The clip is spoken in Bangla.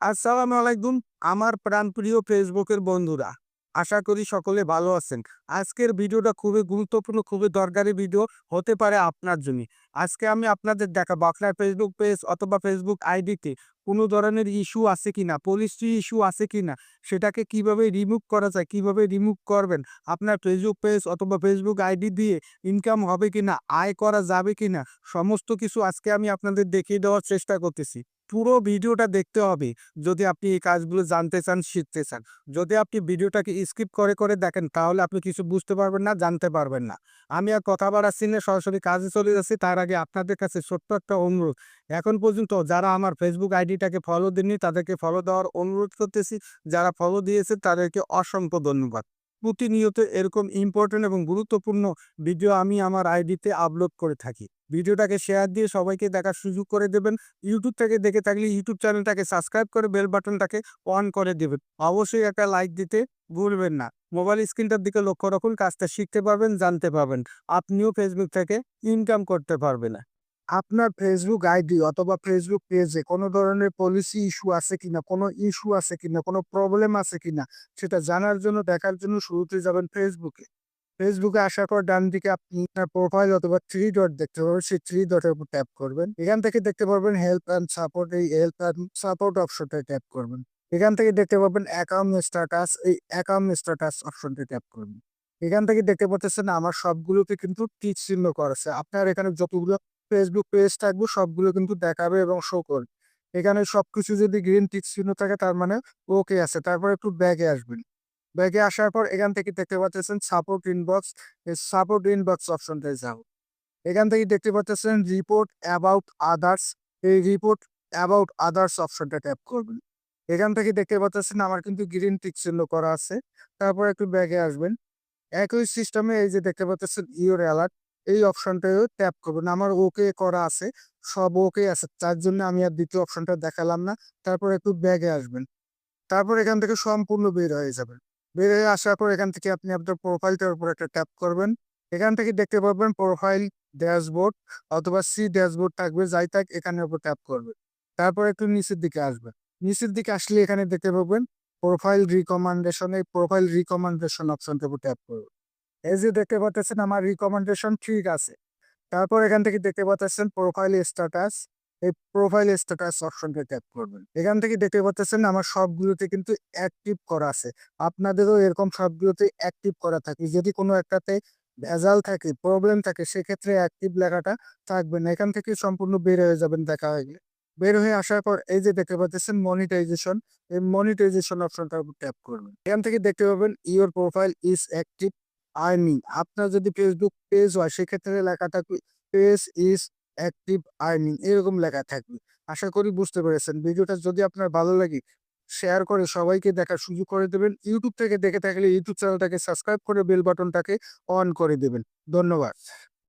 আসসালামু আলাইকুম, আমার প্রাণপ্রিয় ফেসবুকের বন্ধুরা। আশা করি সকলে ভালো আছেন। আজকের ভিডিওটা খুবই গুরুত্বপূর্ণ, খুবই দরকারি ভিডিও হতে পারে আপনার জন্য আজকে আমি আপনাদের দেখাবো আপনার ফেসবুক পেজ অথবা ফেসবুক আইডিতে কোনো ধরনের ইস্যু আছে কিনা, পলিসি ইস্যু আছে কিনা, সেটাকে কীভাবে রিমুভ করা যায়, কীভাবে রিমুভ করবেন, আপনার ফেসবুক পেজ অথবা ফেসবুক আইডি দিয়ে ইনকাম হবে কিনা, আয় করা যাবে কিনা, সমস্ত কিছু আজকে আমি আপনাদের দেখিয়ে দেওয়ার চেষ্টা করতেছি। পুরো ভিডিওটা দেখতে হবে। যদি আপনি এই কাজগুলো জানতে চান, শিখতে চান। যদি আপনি ভিডিওটাকে স্কিপ করে করে দেখেন, তাহলে আপনি কিছু বুঝতে পারবেন না, জানতে পারবেন না। আমি আর কথা বাড়াচ্ছি না, সরাসরি কাজে চলে যাচ্ছি। তার আগে আপনাদের কাছে ছোট্ট একটা অনুরোধ। এখন পর্যন্ত যারা আমার ফেসবুক আইডিটাকে ফলো দেননি, তাদেরকে ফলো দেওয়ার অনুরোধ করতেছি। যারা ফলো দিয়েছে, তাদেরকে অসংখ্য ধন্যবাদ। প্রতিনিয়ত এরকম ইম্পর্টেন্ট এবং গুরুত্বপূর্ণ ভিডিও আমি আমার আইডিতে আপলোড করে থাকি। ভিডিওটাকে শেয়ার দিয়ে সবাইকে দেখার সুযোগ করে দেবেন। ইউটিউব থেকে দেখে থাকলে ইউটিউব চ্যানেলটাকে সাবস্ক্রাইব করে বেল বাটনটাকে অন করে দেবেন। অবশ্যই একটা লাইক দিতে ভুলবেন না। মোবাইল স্ক্রিনটার দিকে লক্ষ্য রাখুন, কাজটা শিখতে পারবেন, জানতে পারবেন। আপনিও ফেসবুক থেকে ইনকাম করতে পারবেন। আপনার ফেসবুক আইডি অথবা ফেসবুক পেজে কোনো ধরনের পলিসি ইস্যু আছে কিনা, কোনো ইস্যু আছে কিনা, কোনো প্রবলেম আছে কিনা, সেটা জানার জন্য, দেখার জন্য শুরুতে যাবেন ফেসবুকে ফেসবুকে আসার পর ডান দিকে আপনি আপনার প্রোফাইল অথবা থ্রি ডট দেখতে পাবেন সেই থ্রি ডটের উপর ট্যাপ করবেন। এখান থেকে দেখতে পারবেন হেল্প অ্যান্ড সাপোর্ট এই হেল্প অ্যান্ড সাপোর্ট অপশনটায় ট্যাপ করবেন। এখান থেকে দেখতে পাবেন অ্যাকাউন্ট স্ট্যাটাস এই অ্যাকাউন্ট স্ট্যাটাস অপশনটি ট্যাপ করবেন। এখান থেকে দেখতে পাচ্ছেন আমার সবগুলোতে কিন্তু টিক চিহ্ন করা আছে। আপনার এখানে যতগুলো ফেসবুক পেজ থাকব, সবগুলো কিন্তু দেখাবে এবং শো করবে। এখানে সবকিছু যদি গ্রিন টিক চিহ্ন থাকে, তার মানে ওকে আছে। তারপর একটু ব্যাগে আসবেন। ব্যাগে আসার পর এখান থেকে দেখতে পাচ্ছেন সাপোর্ট ইনবক্স সাপোর্ট ইনবক্স অপশনটায় যাও। এখান থেকে দেখতে পাচ্ছেন রিপোর্ট অ্যাবাউট আদার্স এই রিপোর্ট অ্যাবাউট আদার্স অপশনটা ট্যাপ করবেন। এখান থেকে দেখতে পাচ্ছেন আমার কিন্তু গ্রিন টিক চিহ্ন করা আছে। তারপর একটু ব্যাগে আসবেন। একই সিস্টেমে এই যে দেখতে পাচ্ছেন ইওর অ্যালার্ট এই অপশনটাও ট্যাপ করবেন আমার ওকে করা আছে, সব ওকে আছে, তার জন্য আমি আর দ্বিতীয় অপশনটা দেখালাম না। তারপর একটু ব্যাগে আসবেন। তারপর এখান থেকে সম্পূর্ণ বের হয়ে যাবেন। বের হয়ে আসার পর এখান থেকে আপনি আপনার প্রোফাইলটার উপর একটা ট্যাপ করবেন। এখান থেকে দেখতে পাবেন প্রোফাইল ড্যাশবোর্ড অথবা সি ড্যাশবোর্ড থাকবে, যাই থাক এখানের উপর ট্যাপ করবে তারপর একটু নিচের দিকে আসবেন। নিচের দিকে আসলে এখানে দেখতে পাবেন প্রোফাইল রিকমেন্ডেশন এই প্রোফাইল রিকমেন্ডেশন অপশনটার উপর ট্যাপ করবেন। এই যে দেখতে পাচ্ছেন আমার রিকমেন্ডেশন ঠিক আছে। তারপর এখান থেকে দেখতে পাচ্ছেন প্রোফাইল স্ট্যাটাস এই প্রোফাইল স্ট্যাটাস অপশনটা ট্যাপ করবেন। এখান থেকে দেখতে পাচ্ছেন আমার সবগুলোতে কিন্তু অ্যাক্টিভ করা আছে। আপনাদেরও এরকম সবগুলোতে অ্যাক্টিভ করা থাকে। যদি কোনো একটাতে ভেজাল থাকে প্রবলেম থাকে, সেক্ষেত্রে অ্যাক্টিভ লেখাটা থাকবে না। এখান থেকে সম্পূর্ণ বের হয়ে যাবেন দেখা হয়ে গেলে। বের হয়ে আসার পর এই যে দেখতে পাচ্ছেন মনিটাইজেশন এই মনিটাইজেশন অপশনটার উপর ট্যাপ করবেন। এখান থেকে দেখতে পাবেন your profile is active earning আপনার যদি ফেসবুক পেজ হয়, সেক্ষেত্রে লেখা থাকবে পেজ ইজ অ্যাক্টিভ আর্নিং এরকম লেখা থাকবে। আশা করি বুঝতে পেরেছেন। ভিডিওটা যদি আপনার ভালো লাগে শেয়ার করে সবাইকে দেখার সুযোগ করে দেবেন। ইউটিউব থেকে দেখে থাকলে ইউটিউব চ্যানেলটাকে সাবস্ক্রাইব করে বেল বাটনটাকে অন করে দেবেন। ধন্যবাদ।